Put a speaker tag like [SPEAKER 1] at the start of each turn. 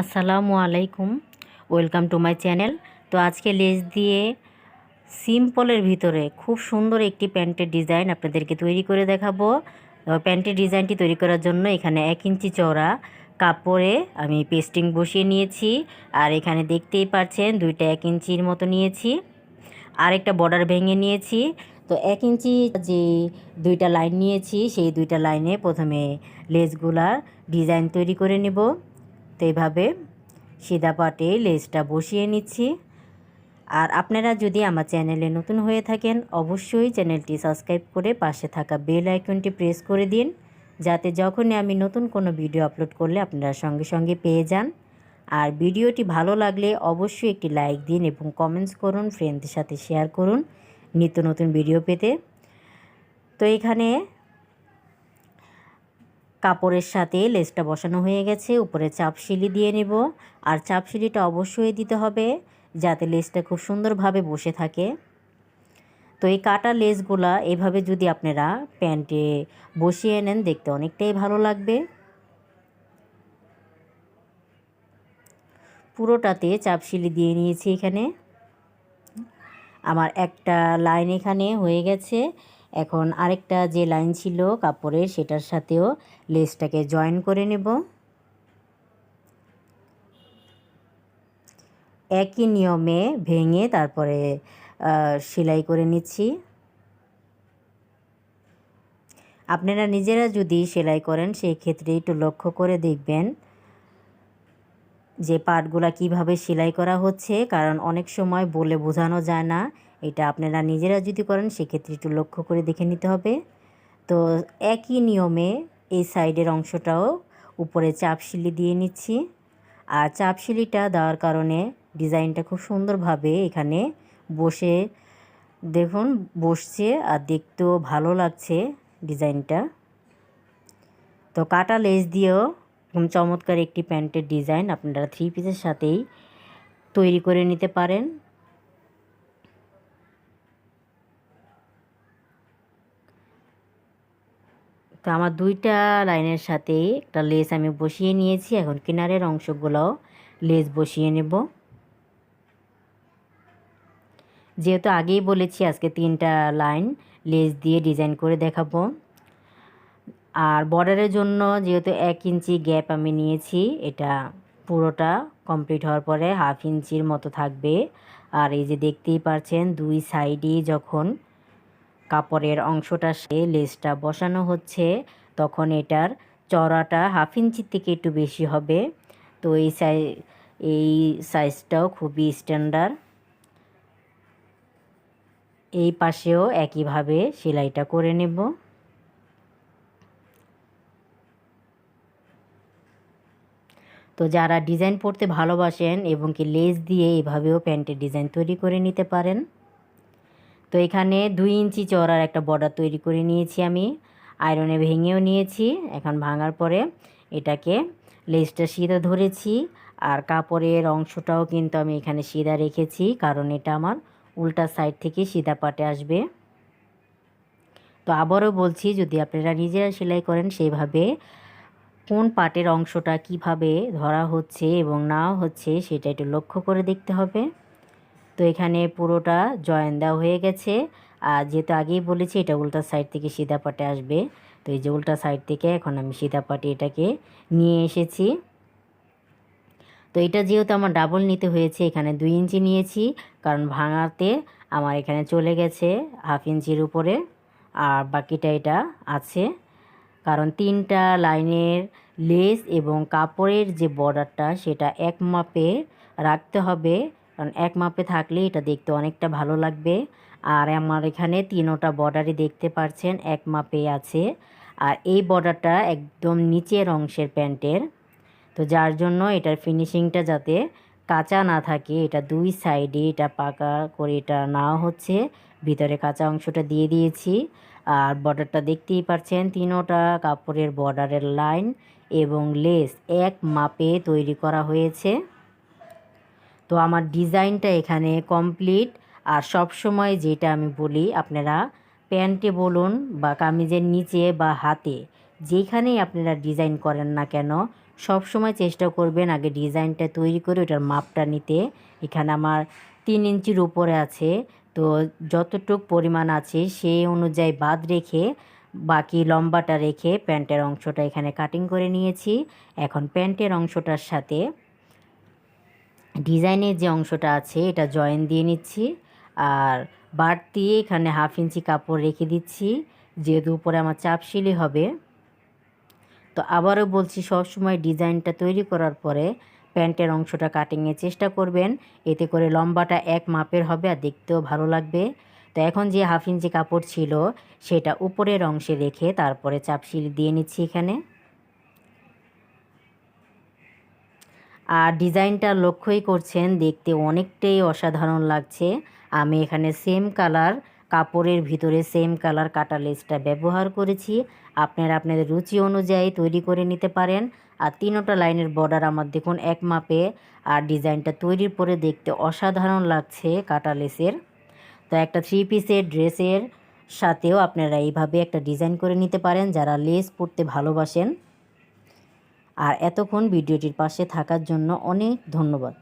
[SPEAKER 1] আসসালামু আলাইকুম। Welcome to my channel. তো আজকে লেজ দিয়ে সিম্পলের ভিতরে খুব সুন্দর একটি প্যান্টের ডিজাইন আপনাদেরকে তৈরি করে দেখাবো। প্যান্টের ডিজাইনটি তৈরি করার জন্য এখানে এক ইঞ্চি চওড়া কাপড়ে আমি পেস্টিং বসিয়ে নিয়েছি। আর এখানে দেখতেই পাচ্ছেন দুইটা এক ইঞ্চির মতো নিয়েছি। আর একটা বর্ডার ভেঙে নিয়েছি। তো এক ইঞ্চি যে দুইটা লাইন নিয়েছি, সেই দুইটা লাইনে প্রথমে লেসগুলার ডিজাইন তৈরি করে নেব। তো এইভাবে সিধা পাটে লেসটা বসিয়ে নিচ্ছি। আর আপনারা যদি আমার চ্যানেলে নতুন হয়ে থাকেন, অবশ্যই চ্যানেলটি সাবস্ক্রাইব করে পাশে থাকা বেল আইকনটি প্রেস করে দিন, যাতে যখনই আমি নতুন কোনো ভিডিও আপলোড করলে আপনারা সঙ্গে সঙ্গে পেয়ে যান। আর ভিডিওটি ভালো লাগলে অবশ্যই একটি লাইক দিন এবং কমেন্টস করুন ফ্রেন্ডদের সাথে শেয়ার করুন নিত্য নতুন ভিডিও পেতে। তো এখানে কাপড়ের সাথে লেসটা বসানো হয়ে গেছে, উপরে চাপ চাপশিলি দিয়ে নেব। আর চাপ চাপশিলিটা অবশ্যই দিতে হবে যাতে লেসটা খুব সুন্দরভাবে বসে থাকে। তো এই কাটা লেসগুলা এভাবে যদি আপনারা প্যান্টে বসিয়ে নেন, দেখতে অনেকটাই ভালো লাগবে। পুরোটাতে চাপ চাপশিলি দিয়ে নিয়েছি এখানে। আমার একটা লাইন এখানে হয়ে গেছে। এখন আরেকটা যে লাইন ছিল কাপড়ের, সেটার সাথেও লেসটাকে জয়েন করে নেব। একই নিয়মে ভেঙে তারপরে সেলাই করে নিচ্ছি। আপনারা নিজেরা যদি সেলাই করেন সেই ক্ষেত্রে একটু লক্ষ্য করে দেখবেন যে পার্টগুলা কীভাবে সেলাই করা হচ্ছে, কারণ অনেক সময় বলে বোঝানো যায় না। এটা আপনারা নিজেরা যদি করেন, সেক্ষেত্রে একটু লক্ষ্য করে দেখে নিতে হবে। তো একই নিয়মে এই সাইডের অংশটাও উপরে চাপশিলি দিয়ে নিচ্ছি। আর চাপশিলিটা দেওয়ার কারণে ডিজাইনটা খুব সুন্দরভাবে এখানে বসে, দেখুন, বসছে আর দেখতেও ভালো লাগছে ডিজাইনটা। তো কাটা লেস দিয়েও চমৎকার একটি প্যান্টের ডিজাইন আপনারা থ্রি পিসের সাথেই তৈরি করে নিতে পারেন। তো আমার দুইটা লাইনের সাথে একটা লেস আমি বসিয়ে নিয়েছি। এখন কিনারের অংশগুলোও লেস বসিয়ে নেব। যেহেতু আগেই বলেছি আজকে তিনটা লাইন লেস দিয়ে ডিজাইন করে দেখাবো। আর বর্ডারের জন্য যেহেতু এক ইঞ্চি গ্যাপ আমি নিয়েছি, এটা পুরোটা কমপ্লিট হওয়ার পরে হাফ ইঞ্চির মতো থাকবে। আর এই যে দেখতেই পারছেন, দুই সাইডে যখন কাপড়ের অংশটা সে লেসটা বসানো হচ্ছে। তখন এটার চড়াটা হাফ ইঞ্চির থেকে একটু বেশি হবে। তো এই সাই, এই সাইজটাও খুবই স্ট্যান্ডার্ড। এই পাশেও একইভাবে সেলাইটা করে নেব। তো যারা ডিজাইন পড়তে ভালোবাসেন এবং কি লেস দিয়ে এভাবেও প্যান্টের ডিজাইন তৈরি করে নিতে পারেন। তো এখানে দুই ইঞ্চি চওড়ার একটা বর্ডার তৈরি করে নিয়েছি আমি। আয়রনে ভেঙেও নিয়েছি। এখন ভাঙার পরে এটাকে লেসটা সিধা ধরেছি আর কাপড়ের অংশটাও কিন্তু আমি এখানে সিধা রেখেছি, কারণ এটা আমার উল্টা সাইড থেকে সিধা পাটে আসবে। তো আবারও বলছি, যদি আপনারা নিজেরা সেলাই করেন সেভাবে কোন পাটের অংশটা কীভাবে ধরা হচ্ছে এবং না হচ্ছে সেটা একটু লক্ষ্য করে দেখতে হবে। তো এখানে পুরোটা জয়েন দেওয়া হয়ে গেছে। আর যেহেতু আগেই বলেছি, এটা উল্টা সাইড থেকে সিধা পাটে আসবে। তো এই যে উল্টা সাইড থেকে এখন আমি সিধা পাটে এটাকে নিয়ে এসেছি। তো এটা যেহেতু আমার ডাবল নিতে হয়েছে, এখানে দুই ইঞ্চি নিয়েছি, কারণ ভাঙাতে আমার এখানে চলে গেছে হাফ ইঞ্চির উপরে। আর বাকিটা এটা আছে। কারণ তিনটা লাইনের লেস এবং কাপড়ের যে বর্ডারটা সেটা এক মাপে রাখতে হবে। কারণ এক মাপে থাকলে এটা দেখতে অনেকটা ভালো লাগবে। আর আমার এখানে তিনোটা বর্ডারই দেখতে পারছেন, এক মাপে আছে। আর এই বর্ডারটা একদম নিচের অংশের প্যান্টের। তো যার জন্য এটার ফিনিশিংটা যাতে কাঁচা না থাকে, এটা দুই সাইডে এটা পাকা করে এটা নেওয়া হচ্ছে। ভিতরে কাঁচা অংশটা দিয়ে দিয়েছি। আর বর্ডারটা দেখতেই পাচ্ছেন তিনোটা কাপড়ের বর্ডারের লাইন এবং লেস এক মাপে তৈরি করা হয়েছে। তো আমার ডিজাইনটা এখানে কমপ্লিট। আর সব সময় যেটা আমি বলি, আপনারা প্যান্টে বলুন বা কামিজের নিচে বা হাতে, যেখানেই আপনারা ডিজাইন করেন না কেন, সব সময় চেষ্টা করবেন আগে ডিজাইনটা তৈরি করে ওটার মাপটা নিতে। এখানে আমার তিন ইঞ্চির উপরে আছে। তো যতটুক পরিমাণ আছে সেই অনুযায়ী বাদ রেখে বাকি লম্বাটা রেখে প্যান্টের অংশটা এখানে কাটিং করে নিয়েছি। এখন প্যান্টের অংশটার সাথে ডিজাইনের যে অংশটা আছে, এটা জয়েন দিয়ে নিচ্ছি। আর বাড়তি এখানে হাফ ইঞ্চি কাপড় রেখে দিচ্ছি, যেহেতু উপরে আমার চাপ সিলি হবে। তো আবারও বলছি, সবসময় ডিজাইনটা তৈরি করার পরে প্যান্টের অংশটা কাটিংয়ের চেষ্টা করবেন। এতে করে লম্বাটা এক মাপের হবে আর দেখতেও ভালো লাগবে। তো এখন যে হাফ ইঞ্চি কাপড় ছিল, সেটা উপরের অংশে রেখে তারপরে চাপ সিলি দিয়ে নিচ্ছি এখানে। আর ডিজাইনটা লক্ষ্যই করছেন দেখতে অনেকটাই অসাধারণ লাগছে। আমি এখানে সেম কালার কাপড়ের ভিতরে সেম কালার কাটা লেসটা ব্যবহার করেছি। আপনারা আপনাদের রুচি অনুযায়ী তৈরি করে নিতে পারেন। আর তিনোটা লাইনের বর্ডার আমার দেখুন এক মাপে। আর ডিজাইনটা তৈরির পরে দেখতে অসাধারণ লাগছে কাটা লেসের তো একটা থ্রি পিসের ড্রেসের সাথেও আপনারা এইভাবে একটা ডিজাইন করে নিতে পারেন। যারা লেস পরতে ভালোবাসেন আর এতক্ষণ ভিডিওটির পাশে থাকার জন্য অনেক ধন্যবাদ।